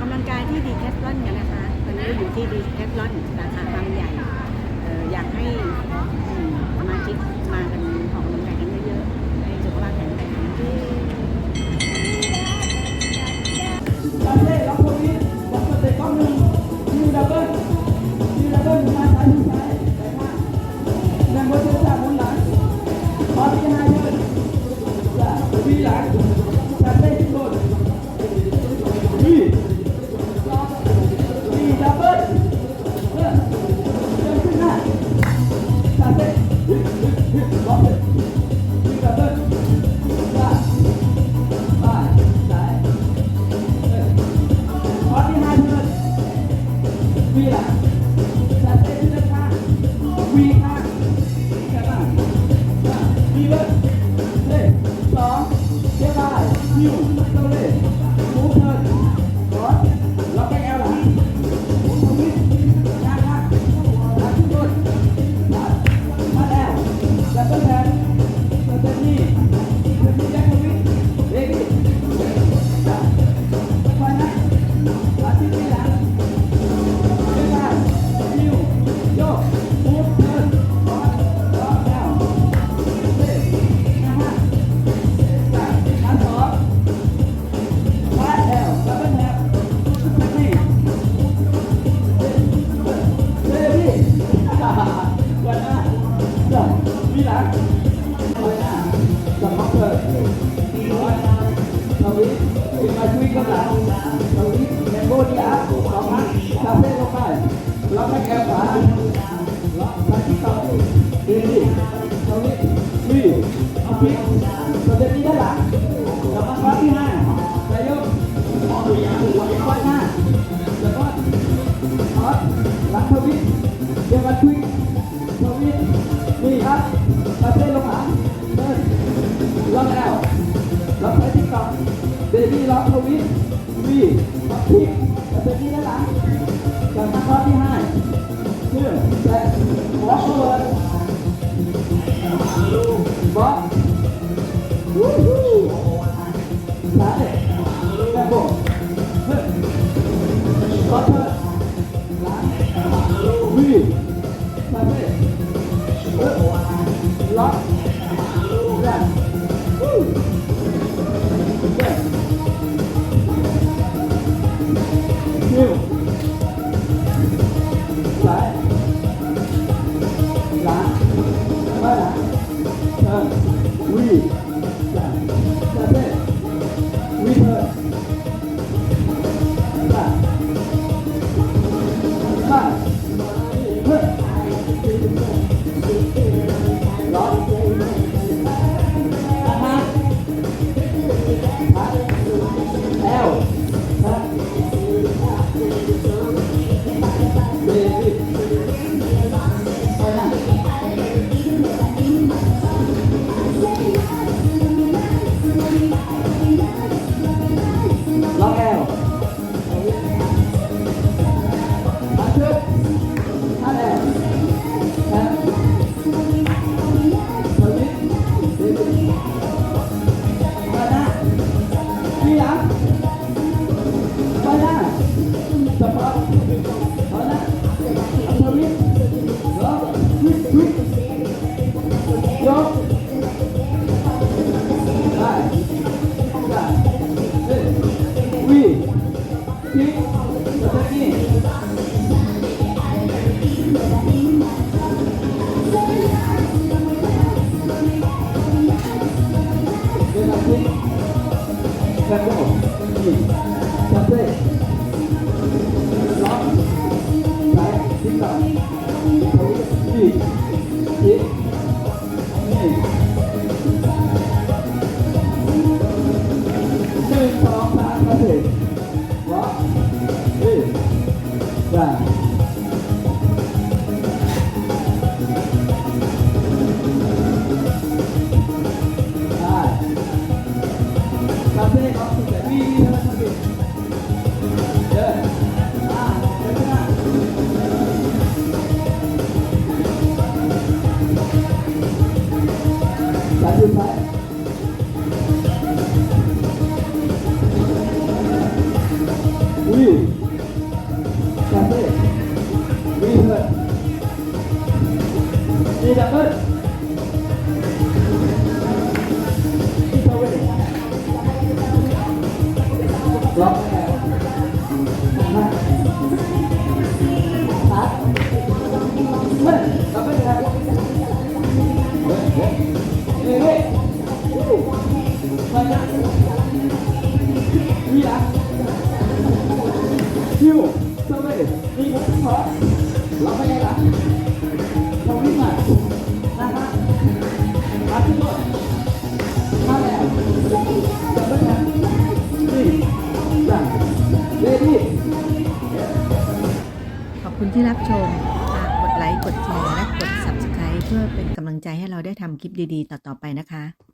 กำลังกายที่ดีแคทลอนกันนะคะตอนนี้อยู่ที่ดีแคทลอนสาขาบางใหญ่อยากให้อืมสมาชิกมากันออกกำลังกายกันเยอะๆให้สุขภาพแข็งแรงจาเซ่ล็อกโควิดบอกสเต็ปกล้องหนึ่งยูดับเบิ้ลยูดับเบิ้ลมาซ้ายมือซ้ายไปข้างนั่งบนเสื้อผ้าบนหลังพอที่ห้ายืนจ้ะวีหลัง News. มาช่วยกันหลังทวิตแมงโก้ที่อาร์ตสองพันคาเฟ่ลงไปล็อกให้แกขวาล็อกไปที่ต่อดีดีทวิตวีเอาพลิกตัวเด็นี้ด้านหลังกลับมาคว้าที่ห้าไปยกมองดูยางหัวคว้าหน้าแล้วก็ออสหลังทวิตเดี๋ยวมาช่วย three, kick, và từ kia đó bạn cần tăng bóp thứ hai, two, set, walk forward, bóp, woohoo, thả đi, tempo, hip, bóp thôi, lái, three, thả lock pronto. นึ่งสองสามมาสิล็อกนี่ได้ได้คาเฟ่ล็อกสุดแต่วีวีเท่านั้นเองเดินอ่าเดินหน้า Dạ คิวเซเว่นมีหกขอเราไปยังไงเราวิ่งมานะฮะมาที่รถมาแล้วจับไปนะนี่จ้ะเลดี้ขอบคุณที่รับชมฝากกดไลค์ กดแชร์ และกด Subscribe เพื่อเป็นกำลังใจให้เราได้ทำคลิปดีๆ ต่อ ๆ ไปนะคะ